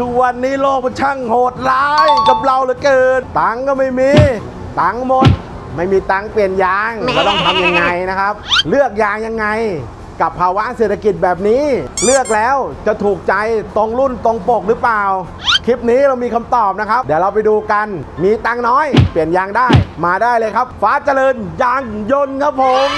ทุกวันนี้โลกมันช่างโหดร้ายกับเราเหลือเกิน ตังค์ก็ไม่มี ตังค์หมด ไม่มีตังค์เปลี่ยนยางเราต้องทำยังไงนะครับ เลือกยางยังไง กับภาวะเศรษฐกิจแบบนี้ เลือกแล้วจะถูกใจตรงรุ่นตรงปกหรือเปล่า คลิปนี้เรามีคำตอบนะครับ เดี๋ยวเราไปดูกัน มีตังค์น้อย เปลี่ยนยางได้ มาได้เลยครับ ฟ้าเจริญยางยนต์ครับผม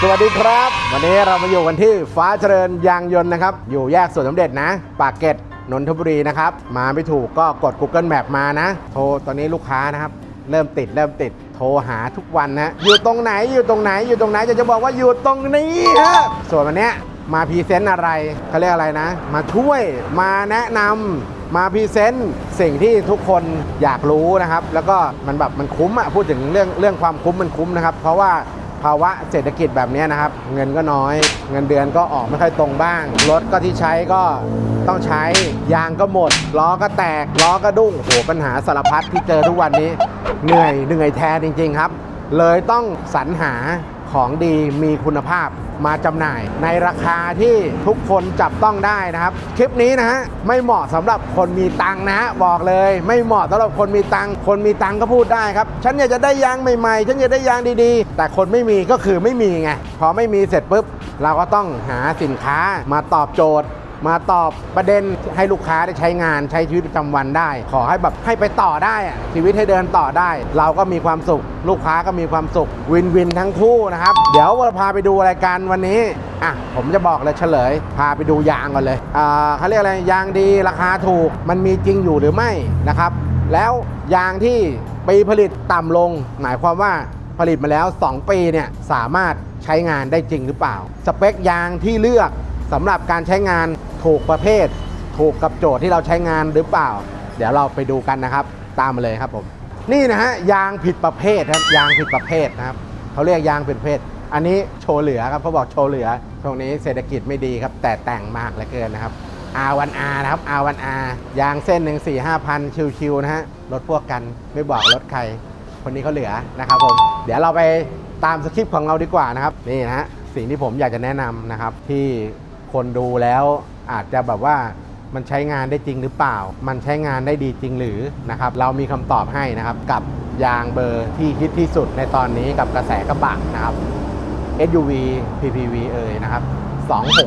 สวัสดีครับ วันนี้เรามาอยู่กันที่ฟ้าเจริญยางยนต์นะครับ อยู่แยกสวนสมเด็จนะ ปากเกร็ด นนทบุรีนะครับ มาไม่ถูกก็กด Google Map มานะ โทรตอนนี้ลูกค้านะครับ เริ่มติดเริ่มติดโทรหาทุกวันนะ อยู่ตรงไหนอยู่ตรงไหนอยู่ตรงไหนจะจะบอกว่าอยู่ตรงนี้ฮะส่วนวันเนี้ยมาพรีเซนต์อะไรเขาเรียกอะไรนะ มาช่วยมาแนะนำมาพรีเซนต์สิ่งที่ทุกคนอยากรู้นะครับ แล้วก็มันแบบมันคุ้มอะพูดถึงเรื่องเรื่องความคุ้มมันคุ้มนะครับ เพราะว่า ภาวะเศรษฐกิจแบบนี้นะครับ เงินก็น้อย เงินเดือนก็ออกไม่ค่อยตรงบ้าง รถก็ที่ใช้ก็ต้องใช้ ยางก็หมด ล้อก็แตก ล้อก็ดุ้งโหปัญหาสารพัดที่เจอทุกวันนี้ เหนื่อยเหนื่อยแท้จริง ๆ ครับ เลยต้องสรรหา ของดีมีคุณภาพมาจำหน่าย ในราคาที่ทุกคนจับต้องได้นะครับ คลิปนี้นะฮะไม่เหมาะสำหรับคนมีตังนะฮะบอกเลย ไม่เหมาะสำหรับคนมีตังคนมีตังก็พูดได้ครับ ฉันอยากจะได้ยางใหม่ๆ ฉันอยากได้ยางดีๆ แต่คนไม่มีก็คือไม่มีไงพอไม่มีเสร็จปุ๊บเราก็ต้องหาสินค้ามาตอบโจทย์ มาตอบประเด็นให้ลูกค้าได้ใช้งานใช้ชีวิตประจำวันได้ ขอให้แบบให้ไปต่อได้อะชีวิตให้เดินต่อได้ เราก็มีความสุข ลูกค้าก็มีความสุขวินวินทั้งคู่นะครับ เดี๋ยวเราพาไปดูรายการวันนี้อะผมจะบอกเลยเฉลย พาไปดูยางก่อนเลยอ่าเขาเรียกอะไรยางดีราคาถูกมันมีจริงอยู่หรือไม่นะครับ แล้วยางที่ปีผลิตต่ำลง หมายความว่าผลิตมาแล้ว 2 ปีเนี่ยสามารถใช้งานได้จริงหรือเปล่า สเปคยางที่เลือกสำหรับการใช้งาน ถูกประเภท ถูกกับโจทย์ที่เราใช้งานหรือเปล่า เดี๋ยวเราไปดูกันนะครับ ตามมาเลยครับผม นี่นะฮะยางผิดประเภทครับยางผิดประเภทนะครับเขาเรียกยางผิดประเภท อันนี้โชว์เหลือครับเขาบอกโชว์เหลือช่วงนี้เศรษฐกิจไม่ดีครับ แต่แต่งมากเหลือเกินนะครับ R1R นะครับ R1R ยางเส้นหนึ่ง4 5พันชิวๆนะฮะรถพวกกันไม่บอกรถใคร คนนี้เขาเหลือนะครับผมเดี๋ยวเราไปตามสคริปต์ของเราดีกว่านะครับนี่นะฮะสิ่งที่ผมอยากจะแนะนำนะครับที่ คนดูแล้วอาจจะแบบว่ามันใช้งานได้จริงหรือเปล่า มันใช้งานได้ดีจริงหรือนะครับ เรามีคำตอบให้นะครับกับยางเบอร์ที่ฮิตที่สุดในตอนนี้กับกระแสกระบะนะครับ SUV PPV เอ่ยนะครับ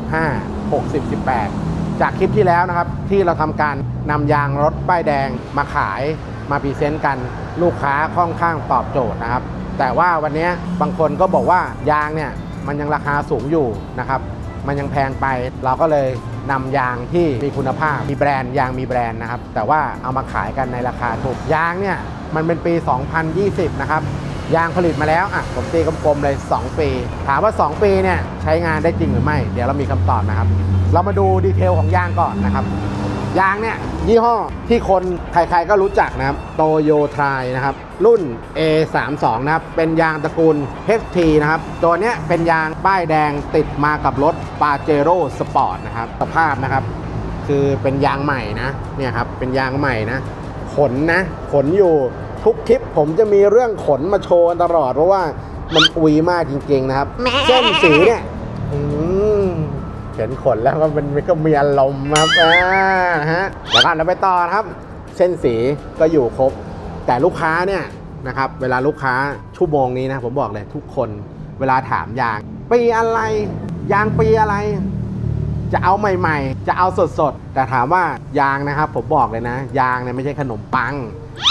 265 60 18 จากคลิปที่แล้วนะครับ ที่เราทำการนำยางรถป้ายแดงมาขายมาพรีเซนต์กันลูกค้าค่อนข้างตอบโจทย์นะครับ แต่ว่าวันนี้บางคนก็บอกว่ายางเนี่ยมันยังราคาสูงอยู่นะครับ มันยังแพงไป เราก็เลยนำยางที่มีคุณภาพ มีแบรนด์ยางมีแบรนด์นะครับ แต่ว่าเอามาขายกันในราคาถูก ยางเนี่ยมันเป็นปี 2020 นะครับ ยางผลิตมาแล้วอะผมตีกลมๆเลย 2 ปี ถามว่า 2 ปีเนี่ยใช้งานได้จริงหรือไม่ เดี๋ยวเรามีคำตอบนะครับ เรามาดูดีเทลของยางก่อนนะครับ ยางเนี่ยยี่ห้อที่คนใครๆก็รู้จักนะครับโตโยทายนะครับ รุ่น A32 นะครับ เป็นยางตระกูล HT นะครับ ตัวเนี้ยเป็นยางป้ายแดงติดมากับรถ p a j e r o Sport นะครับสภาพนะครับ คือเป็นยางใหม่นะเนี่ยครับเป็นยางใหม่นะขนนะขนอยู่ ทุกคลิปผมจะมีเรื่องขนมาโชว์ตลอดเพราะว่ามันอุยมากจริง ๆ นะครับ เส้นสีเนี่ยอืมเห็นขนแล้วมันเป็นมันก็มีอารมณ์ครับอ่าฮะเดี๋ยวก่อนเราไปต่อนะครับ เส้นสีก็อยู่ครบ แต่ลูกค้าเนี่ยนะครับ เวลาลูกค้าชั่วโมงนี้นะผมบอกเลยทุกคนเวลาถามยาง ปีอะไร ยางปีอะไร จะเอาใหม่ ๆ จะเอาสดๆ แต่ถามว่ายางนะครับ ผมบอกเลยนะ ยางเนี่ยไม่ใช่ขนมปัง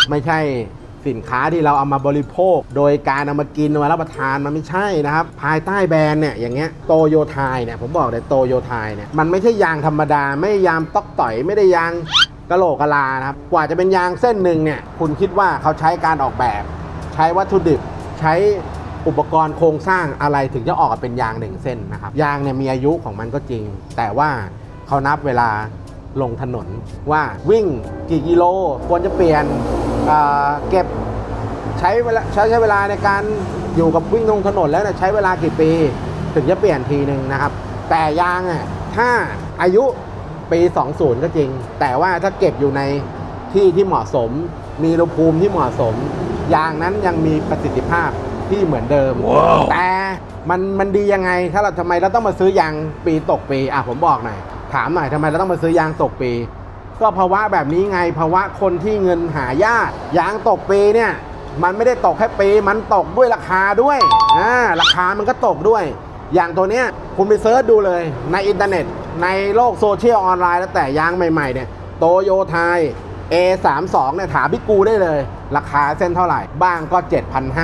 ไม่ใช่ สินค้าที่เราเอามาบริโภค โดยการเอามากินเอามารับประทานมันไม่ใช่นะครับ ภายใต้แบรนด์เนี่ยอย่างเงี้ยโตโยไทยเนี่ยผมบอกเลยโตโยไทยเนี่ยมันไม่ใช่ยางธรรมดา ไม่ยางต๊อกต่อยไม่ได้ยางกะโหลกกะลานะครับกว่าจะเป็นยางเส้นหนึ่งเนี่ยคุณคิดว่าเขาใช้การออกแบบ ใช้วัตถุดิบใช้อุปกรณ์โครงสร้างอะไรถึงจะออกมาเป็นยางหนึ่งเส้นนะครับยางเนี่ยมีอายุของมันก็จริง แต่ว่าเขานับเวลาลงถนนว่าวิ่งกี่กิโลควรจะเปลี่ยน เอ่อเก็บใช้เวลาใช้ใช้เวลาในการอยู่กับวิ่งลงถนนแล้วเนี่ยใช้เวลากี่ปี ถึงจะเปลี่ยนทีหนึ่งนะครับ แต่ยางอะถ้าอายุปี 20 ก็จริง แต่ว่าถ้าเก็บอยู่ในที่ที่เหมาะสม มีอุณหภูมิที่เหมาะสม ยางนั้นยังมีประสิทธิภาพที่เหมือนเดิมแต่มันมันดียังไง ถ้าเราทำไมเราต้องมาซื้อยางปีตกปีอะผมบอกหน่อยถามหน่อยทำไมเราต้องมาซื้อยางตกปี ก็ภาวะแบบนี้ไงภาวะคนที่เงินหายากยางตกปีเนี่ยมันไม่ได้ตกแค่ปีมันตกด้วยราคาด้วยอ่าราคามันก็ตกด้วย อย่างตัวเนี้ยคุณไปเซิร์ชดูเลยในอินเทอร์เน็ต ในโลกโซเชียลออนไลน์แล้วแต่ยางใหม่ๆเนี่ยโตโยไทย A32 เนี่ยถามพี่กูได้เลย ราคาเส้นเท่าไหร่ บ้างก็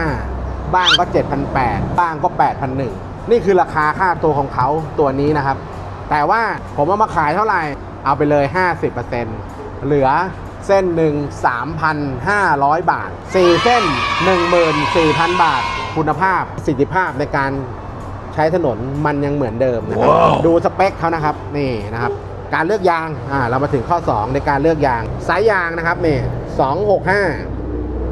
7,500 บ้างก็ 7,800 บ้างก็ 8,100 นี่คือราคาค่าตัวของเขาตัวนี้นะครับ แต่ว่าผมเอามาขายเท่าไหร่ เอาไปเลย 50%เหลือเส้นหนึ่ง3,500 บาท 4 เส้น 14,000 บาท คุณภาพประสิทธิภาพในการใช้ถนนมันยังเหมือนเดิมนะครับดูสเปคเขานะครับนี่นะครับ การเลือกยางอ่าเรามาถึงข้อ 2 ในการเลือกยางสายยางนะครับนี่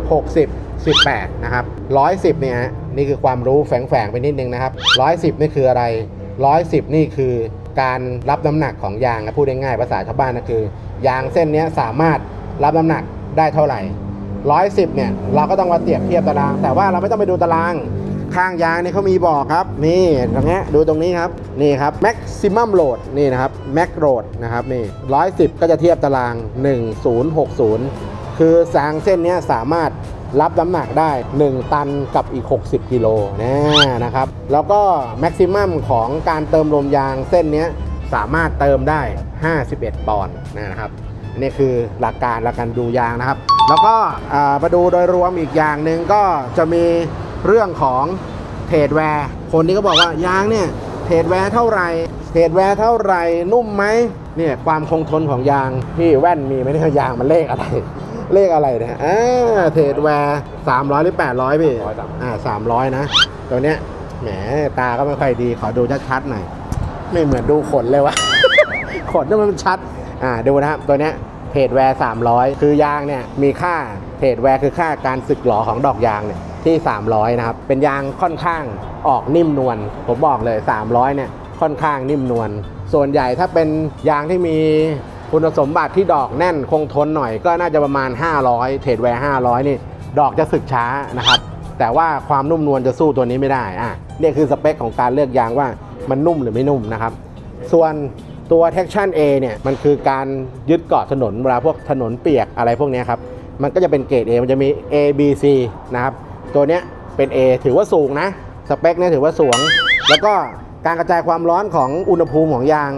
265 60 18 นะครับ 110 เนี่ยฮะนี่คือความรู้แฝงๆไปนิดนึงนะครับ 110 นี่คืออะไร 110 นี่คือ การรับน้ำหนักของยางนะพูดง่ายๆภาษาชาวบ้านก็คือ ยางเส้นนี้สามารถรับน้ำหนักได้เท่าไหร่110เนี่ยเราก็ต้องมาเปรียบเทียบตาราง แต่ว่าเราไม่ต้องไปดูตารางข้างยางนี่เขามีบอกครับนี่ตรงนี้ดูตรงนี้ครับนี่ครับ maximum load นี่นะครับ max load นะครับนี่110ก็จะเทียบตาราง 1060 คือสางเส้นนี้สามารถ รับน้ำหนักได้ 1 ตันกับอีก 60 กิโลนะนะครับ แล้วก็แม็กซิมัมของการเติมลมยางเส้นนี้สามารถเติมได้ 51 ปอนด์นะครับนี่คือหลักการหลักการดูยางนะครับ แล้วก็มาดูโดยรวมอีกอย่างหนึ่งก็จะมีเรื่องของเทรดแวร์ คนที่ก็บอกว่ายางเนี่ยเทรดแวร์เท่าไหร่เทรดแวร์เท่าไหร่นุ่มไหมเนี่ยความคงทนของยางที่แว่นมีไหมเนี่ยยางมันเลขอะไร เลขอะไรเนี่ยอ่าเทรดแวร์300หรือ800พี่อ่า300นะ ตัวเนี้ยแหมตาก็ไม่ค่อยดีขอดูชัดๆหน่อยไม่เหมือนดูขนเลยวะ ขนนี่มันชัด อ่าดูนะครับตัวเนี้ยเทรดแวร์300 คือยางเนี่ยมีค่าเทรดแวร์คือค่าการสึกหรอของดอกยางเนี่ยที่ 300 นะครับ เป็นยางค่อนข้างออกนิ่มนวลผมบอกเลย 300 เนี่ยค่อนข้างนิ่มนวลส่วนใหญ่ถ้าเป็นยางที่มี คุณสมบัติที่ดอกแน่นคงทนหน่อยก็น่าจะประมาณ 500 เทรดแวร์ 500 นี่ ดอกจะสึกช้านะครับ แต่ว่าความนุ่มนวลจะสู้ตัวนี้ไม่ได้อะนี่คือสเปคของการเลือกยางว่ามันนุ่มหรือไม่นุ่มนะครับ ส่วนตัว Traction A เนี่ยมันคือการยึดเกาะถนนเวลาพวกถนนเปียกอะไรพวกนี้ครับ มันก็จะเป็นเกรด A มันจะมี A B C นะครับ ตัวเนี้ยเป็น A ถือว่าสูงนะ สเปคเนี่ยถือว่าสูง แล้วก็การกระจายความร้อนของอุณหภูมิของยาง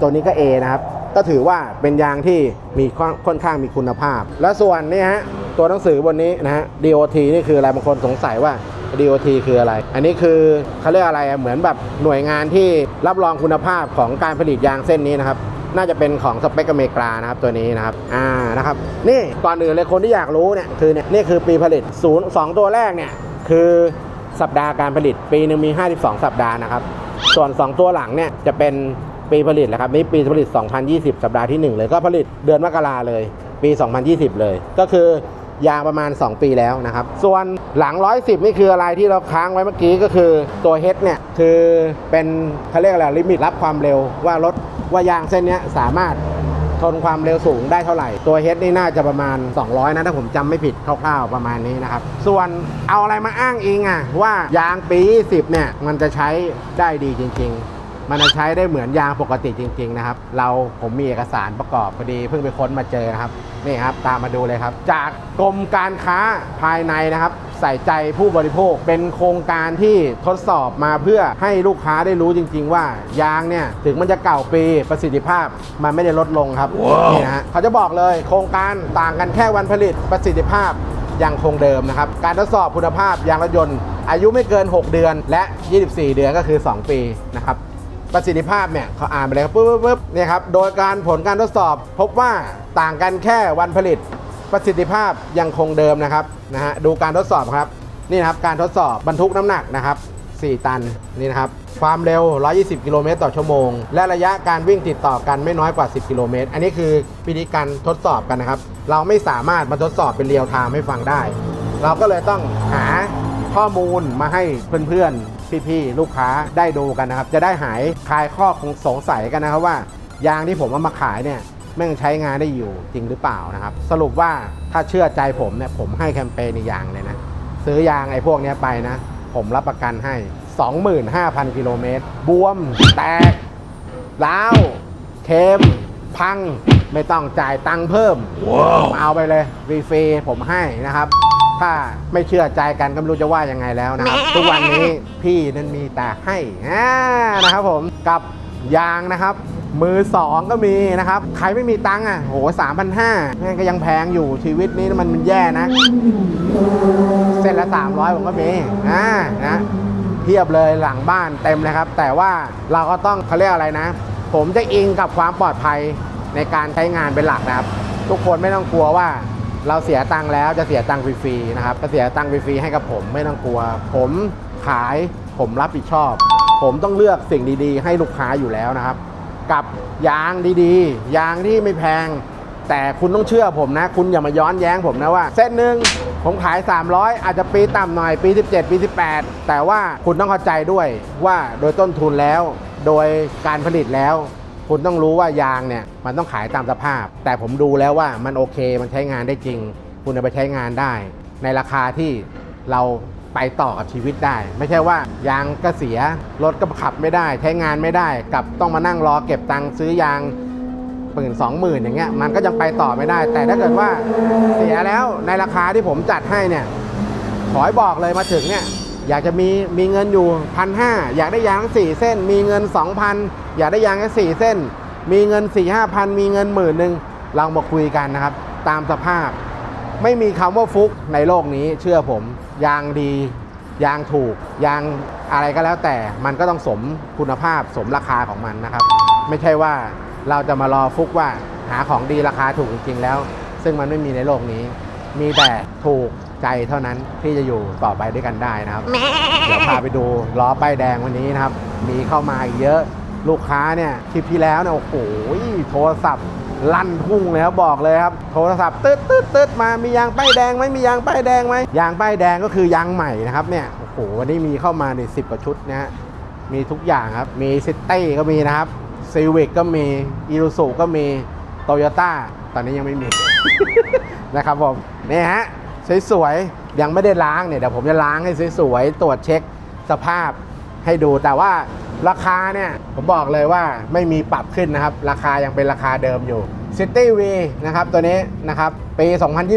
ตัวนี้ก็ A นะครับ ก็ถือว่าเป็นยางที่มีค่อนข้างมีคุณภาพ แล้วส่วนนี่ฮะตัวหนังสือบนนี้นะฮะ DOT นี่คืออะไรบางคนสงสัยว่า DOT คืออะไร อันนี้คือเขาเรียกอะไรเหมือนแบบหน่วยงานที่รับรองคุณภาพของการผลิตยางเส้นนี้นะครับน่าจะเป็นของสเปกอเมกานะครับตัวนี้นะครับ อ่า นะครับ นี่ก่อนอื่นเลยคนที่อยากรู้เนี่ยคือเนี่ยนี่คือปีผลิตศูนย์สองตัวแรกเนี่ยคือสัปดาห์การผลิตปีหนึ่งมี 52 สัปดาห์นะครับ ส่วน 2 ตัวหลังเนี่ยจะเป็น ปีผลิตแหละครับนี่ปีผลิต 2020 สัปดาห์ที่ 1 เลยก็ผลิตเดือนมกราเลย ปี 2020 เลย ก็คือยางประมาณ 2 ปีแล้วนะครับ ส่วนหลัง 110 นี่คืออะไรที่เราค้างไว้เมื่อกี้ก็คือตัวเฮดเนี่ย คือเป็นเขาเรียกอะไรลิมิตรับความเร็วว่ารถว่ายางเส้นนี้สามารถทนความเร็วสูงได้เท่าไหร่ ตัวเฮดนี่น่าจะประมาณ 200 นะ ถ้าผมจำไม่ผิดคร่าวๆประมาณนี้นะครับ ส่วนเอาอะไรมาอ้างอิงอะว่ายางปี10เนี่ย มันจะใช้ได้ดีจริง ๆ มันจะใช้ได้เหมือนยางปกติจริง ๆ นะครับ เราผมมีเอกสารประกอบพอดีเพิ่งไปค้นมาเจอนะครับนี่ครับตามมาดูเลยครับ จากกรมการค้าภายในนะครับ ใส่ใจผู้บริโภคเป็นโครงการที่ทดสอบมาเพื่อให้ลูกค้าได้รู้จริง ๆ ว่ายางเนี่ยถึงมันจะเก่าปีประสิทธิภาพมันไม่ได้ลดลงครับนี่นะฮะเขาจะบอกเลยโครงการต่างกันแค่วันผลิตประสิทธิภาพยังคงเดิมนะครับ การทดสอบคุณภาพยางรถยนต์ อายุไม่เกิน 6 เดือนและ 24 เดือนก็คือ 2 ปีนะครับ ประสิทธิภาพเนี่ยเขาอ่านไปเลยครับปุ๊บปุ๊บเนี่ยครับโดยการผลการทดสอบพบว่าต่างกันแค่วันผลิต ประสิทธิภาพยังคงเดิมนะครับนะฮะดูการทดสอบครับนี่นะครับการทดสอบบรรทุกน้ำหนักนะครับ 4 ตันนี่นะครับความเร็ว 120 กิโลเมตรต่อชั่วโมง และระยะการวิ่งติดต่อกันไม่น้อยกว่า 10 กิโลเมตร อันนี้คือวิธีการทดสอบกันนะครับ เราไม่สามารถมาทดสอบเป็นเรียลไทม์ให้ฟังได้ เราก็เลยต้องหาข้อมูลมาให้เพื่อนๆ พี่ๆลูกค้าได้ดูกันนะครับ จะได้หายคลายข้อสงสัยกันนะครับว่า ยางที่ผมเอามาขายเนี่ยแม่งใช้งานได้อยู่จริงหรือเปล่านะครับ สรุปว่าถ้าเชื่อใจผมเนี่ยผมให้แคมเปญอีกอย่างเลยนะ ซื้อยางไอ้พวกเนี้ยไปนะ ผมรับประกันให้ 25,000 กิโลเมตร บวม แตกร้าวเค็มพัง ไม่ต้องจ่ายตังค์เพิ่มเอาไปเลยฟรีๆผมให้นะครับ ถ้าไม่เชื่อใจกันก็ไม่รู้จะว่ายังไงแล้วนะครับ ทุกวันนี้พี่นั้นมีแต่ให้อ่านะครับผมกับยางนะครับ มือสองก็มีนะครับ ใครไม่มีตังค์อะโหสามพันห้าก็ยังแพงอยู่ชีวิตนี้มันมันแย่นะ เส้นละ300ผมก็มีอ่านะเทียบเลยหลังบ้านเต็มเลยครับ แต่ว่าเราก็ต้องเขาเรียกอะไรนะ ผมจะอิงกับความปลอดภัยในการใช้งานเป็นหลักนะครับ ทุกคนไม่ต้องกลัวว่า เราเสียตังค์แล้วจะเสียตังค์ฟรีๆนะครับจะเสียตังค์ฟรีๆให้กับผมไม่ต้องกลัว ผมขายผมรับผิดชอบ ผมต้องเลือกสิ่งดีๆ ให้ลูกค้าอยู่แล้วนะครับ กับยางดีๆ ยางที่ไม่แพง แต่คุณต้องเชื่อผมนะ คุณอย่ามาย้อนแย้งผมนะว่า เส้นหนึ่งผมขาย 300 อาจจะปีต่ำหน่อยปี 17 ปี 18 แต่ว่าคุณต้องเข้าใจด้วยว่าโดยต้นทุนแล้ว โดยการผลิตแล้ว คุณต้องรู้ว่ายางเนี่ยมันต้องขายตามสภาพ แต่ผมดูแล้วว่ามันโอเคมันใช้งานได้จริง คุณเอาไปใช้งานได้ ในราคาที่เราไปต่อกับชีวิตได้ ไม่ใช่ว่ายางก็เสียรถก็ขับไม่ได้ ใช้งานไม่ได้กับต้องมานั่งรอเก็บตังค์ซื้อยางหมื่นสองหมื่นอย่างเงี้ยมันก็ยังไปต่อไม่ได้ แต่ถ้าเกิดว่าเสียแล้วในราคาที่ผมจัดให้เนี่ยขอให้บอกเลยมาถึงเนี่ย อยากจะมีมีเงินอยู่พันห้าอยากได้ยางสี่เส้น มีเงินสองพันอยากได้ยางแค่สี่เส้น มีเงินสี่ห้าพันมีเงินหมื่นหนึ่งเรามาคุยกันนะครับ ตามสภาพ ไม่มีคำว่าฟุกในโลกนี้เชื่อผม ยางดี ยางถูก ยางอะไรก็แล้วแต่มันก็ต้องสมคุณภาพสมราคาของมันนะครับ ไม่ใช่ว่าเราจะมารอฟุกว่าหาของดีราคาถูกจริงๆแล้ว ซึ่งมันไม่มีในโลกนี้ มีแต่ถูก ใจเท่านั้นที่จะอยู่ต่อไปด้วยกันได้นะครับ เดี๋ยวพาไปดูล้อป้ายแดงวันนี้นะครับ มีเข้ามาอีกเยอะลูกค้าเนี่ยคลิปที่แล้วเนี่ยโอ้โหโทรศัพท์ลั่นทุ่งเลยครับบอกเลยครับ โทรศัพท์ตึ๊ดตึ๊ดตึ๊ดมามียางป้ายแดงไหมมียางป้ายแดงไหมยางป้ายแดงก็คือยางใหม่นะครับเนี่ยโอ้โหวันนี้มีเข้ามาในสิบกว่าชุดนะฮะมีทุกอย่างครับ มีซิตี้ก็มีนะครับซีวิกก็มีอีรูซูก็มีโตโยต้าตอนนี้ยังไม่มีนะครับผมนี่ฮะ สวยๆยังไม่ได้ล้างเนี่ยเดี๋ยวผมจะล้างให้สวยๆตรวจเช็คสภาพให้ดูแต่ว่าราคาเนี่ยผมบอกเลยว่าไม่มีปรับขึ้นนะครับ ราคายังเป็นราคาเดิมอยู่ City V นะครับตัวนี้นะครับปี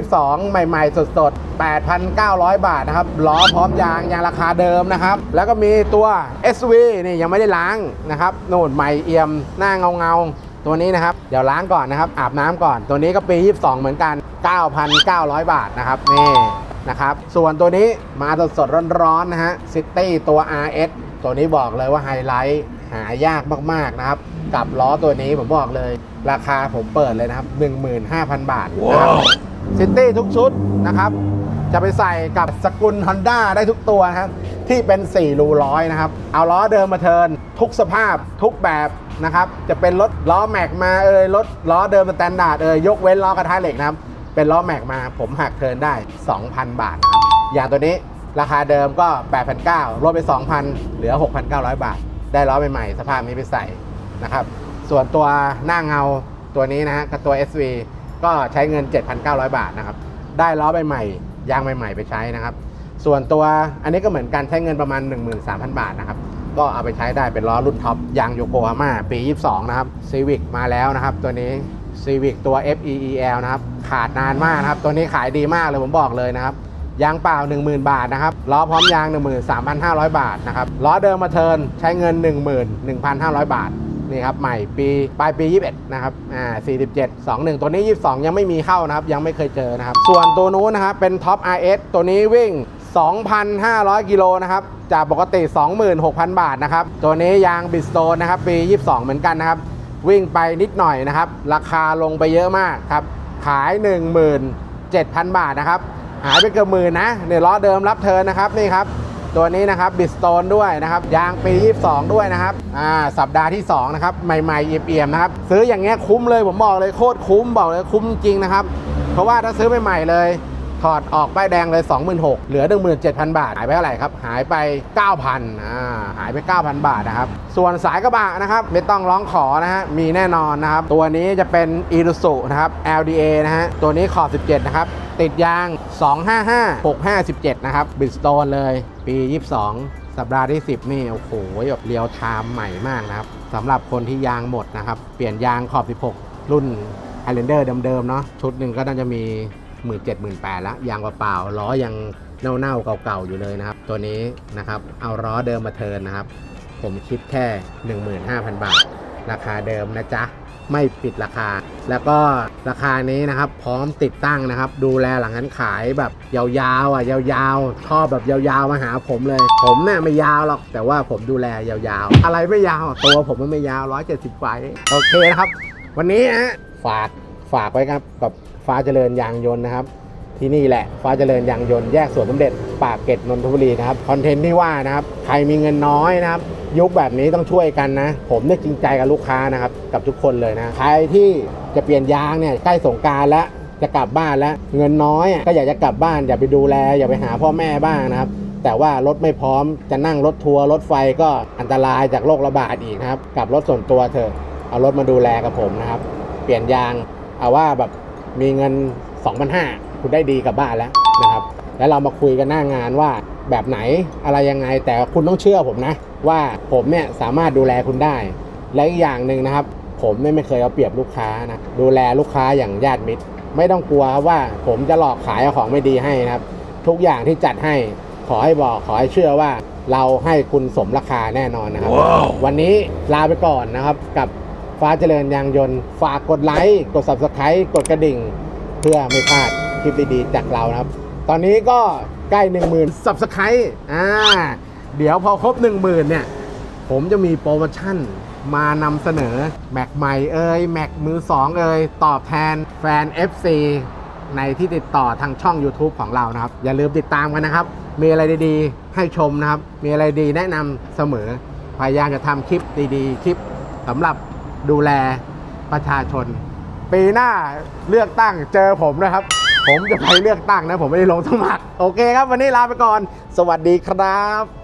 2022 ใหม่ ๆ สดๆ 8,900 บาทนะครับล้อพร้อมยางยางราคาเดิมนะครับ แล้วก็มีตัว SV นี่ยังไม่ได้ล้างนะครับโน่นใหม่เอี่ยมหน้าเงาเงา ตัวนี้นะครับ เดี๋ยวล้างก่อนนะครับ อาบน้ำก่อน ตัวนี้ก็ปี 22 เหมือนกัน 9,900 บาทนะครับนี่นะครับ ส่วนตัวนี้มาสดสดๆร้อนๆนะฮะซิตี้ตัว RS ตัวนี้บอกเลยว่าไฮไลท์หายากมากๆนะครับกับล้อตัวนี้ผมบอกเลย ราคาผมเปิดเลยนะครับ 15,000 บาทนะครับซิตี้ทุกชุดนะครับ จะไปใส่กับสกุล Honda ได้ทุกตัวนะครับ ที่เป็น 4 รูร้อยนะครับ เอาล้อเดิมมาเทินทุกสภาพทุกแบบนะครับ จะเป็นรถล้อแม็กมาเอ่ยรถล้อเดิมสแตนดาร์ดเอ่ยยกเว้นล้อกระทะเหล็กนะครับ เป็นล้อแม็กมาผมหักเทินได้ 2,000 บาทนะครับอย่างตัวนี้ราคาเดิมก็8,900ลดไป 2,000 เหลือ 6,900 บาท ได้ล้อใหม่ๆสภาพนี้ไปใส่นะครับ ส่วนตัวหน้าเงาตัวนี้นะฮะกับตัว SV ก็ใช้เงิน 7,900 บาทนะครับ ได้ล้อใหม่ๆยางใหม่ ๆ ไปใช้นะครับ ส่วนตัวอันนี้ก็เหมือนกันใช้เงินประมาณ 13,000 บาทนะครับ ก็เอาไปใช้ได้เป็นล้อรุ่นท็อปยางโยโกฮาม่าปี 22 นะครับ Civic มาแล้วนะครับ ตัวนี้ Civic ตัว FEEL นะครับ ขาดนานมากนะครับ ตัวนี้ขายดีมากเลยผมบอกเลยนะครับยางเปล่า 10,000 บาทนะครับล้อพร้อมยาง 13,500 บาทนะครับล้อเดิมมาเทินใช้เงิน 11,500 บาทนี่ครับใหม่ปีปลายปี 21 นะครับ อ่า 47 21 ตัวนี้ 22 ยังไม่มีเข้านะครับ ยังไม่เคยเจอนะครับ ส่วนตัวนู้นนะครับ เป็นท็อป RS ตัวนี้วิ่ง 2,500 กิโลนะครับ จากปกติ 26,000 บาทนะครับ ตัวนี้ยางบิสโตนนะครับ ปี 22 เหมือนกันนะครับ วิ่งไปนิดหน่อยนะครับ ราคาลงไปเยอะมากครับ ขาย 17,000 บาทนะครับ หายไปเกือบหมื่นนะเนี่ยล้อเดิมรับเทินนะครับนี่ครับ ตัวนี้นะครับบิสโตนด้วยนะครับ ยางปี 22 ด้วยนะครับ อ่า สัปดาห์ที่ 2 นะครับ ใหม่ๆเอี่ยมๆนะครับ ซื้ออย่างเงี้ยคุ้มเลยผมบอกเลยโคตรคุ้มบอกเลยคุ้มจริงนะครับ เพราะว่าถ้าซื้อใหม่ๆเลย ถอดออกป้ายแดงเลย 26,000เหลือ 17,000 บาท หายไปเท่าไหร่ครับ หายไป 9,000อ่าหายไป 9,000 บาทนะครับ ส่วนสายกระบะนะครับ ไม่ต้องร้องขอนะฮะ มีแน่นอนนะครับ ตัวนี้จะเป็น i r u s u นะครับ LDA นะฮะ ตัวนี้ขอบ 17 นะครับ ติดยาง 255 657 นะครับบิดสโตนเลย ปี 22สัปดาห์ที่ 10 นี่ โอ้โหแบบเรียวไทม์ใหม่มากนะครับสำหรับคนที่ยางหมดนะครับ เปลี่ยนยางขอบ 16 รุ่นไฮเลนเดอร์เดิมๆเนาะชุดหนึ่งก็น่าจะมี 1 7 0 0 0 0 8แปดล้วยางเปล่าๆล้อยังเน่าๆเก่าๆอยู่เลยนะครับ ตัวนี้นะครับเอาล้อเดิมมาเทินนะครับ ผมคิดแค่ 15,000 บาท ราคาเดิมนะจ๊ะ ไม่ปิดราคา แล้วก็ราคานี้นะครับ พร้อมติดตั้งนะครับ ดูแลหลังการขายแบบยาวๆอะยาวๆชอบแบบยาวๆมาหาผมเลย ผมเนี่ยไม่ยาวหรอกแต่ว่าผมดูแลยาวๆ อะไรไม่ยาวตัวผมมันไม่ยาว170ไฟโอเคนะครับ วันนี้ฮะฝากฝากไว้ครับกับ ฟ้าเจริญยางยนต์นะครับ ที่นี่แหละฟ้าเจริญยางยนต์แยกสวนสมเด็จปากเกร็ดนนทบุรีนะครับคอนเทนต์ที่ว่านะครับใครมีเงินน้อยนะครับ ยุคแบบนี้ต้องช่วยกันนะ ผมเนี่ยจริงใจกับลูกค้านะครับกับทุกคนเลยนะใครที่จะเปลี่ยนยางเนี่ยใกล้สงการแล้วจะกลับบ้านแล้วเงินน้อยก็อยากจะกลับบ้าน อย่าไปดูแล อย่าไปหาพ่อแม่บ้างนะครับ แต่ว่ารถไม่พร้อมจะนั่งรถทัวร์รถไฟก็อันตรายจากโรคระบาดอีกนะครับกลับรถส่วนตัวเถอะเอารถมาดูแลกับผมนะครับ เปลี่ยนยางเอาว่าแบบ มีเงิน 2,500คุณได้ดีกลับบ้านแล้วนะครับ แล้วเรามาคุยกันหน้างานว่าแบบไหนอะไรยังไงแต่คุณต้องเชื่อผมนะ ว่าผมเนี่ยสามารถดูแลคุณได้ และอีกอย่างหนึ่งนะครับ ผมเนี่ยไม่เคยเอาเปรียบลูกค้านะดูแลลูกค้าอย่างญาติมิตร ไม่ต้องกลัวว่าผมจะหลอกขายเอาของไม่ดีให้นะครับ ทุกอย่างที่จัดให้ขอให้บอกขอให้เชื่อว่าเราให้คุณสมราคาแน่นอนนะครับวันนี้ลาไปก่อนนะครับกับ ฟ้าเจริญยางยนต์ ฝากกดไลค์กด subscribe กดกระดิ่ง เพื่อไม่พลาดคลิปดีๆจากเรานะครับ ตอนนี้ก็ใกล้ 10,000 subscribe อ่าเดี๋ยวพอครบ 10,000เนี่ย ผมจะมีโปรโมชั่นมานำเสนอ แม็กใหม่เอ่ยแม็กมือ 2 เอ่ยตอบแทนแฟน FC ในที่ติดต่อทางช่อง YouTube ของเรานะครับ อย่าลืมติดตามกันนะครับ มีอะไรดีๆ ให้ชมนะครับ มีอะไรดีแนะนำเสมอ พยายามจะทำคลิปดีๆ คลิปสำหรับ ดูแลประชาชน ปีหน้าเลือกตั้งเจอผมนะครับ ผมจะไปเลือกตั้งนะ ผมไม่ได้ลงสมัคร โอเคครับ วันนี้ลาไปก่อน สวัสดีครับ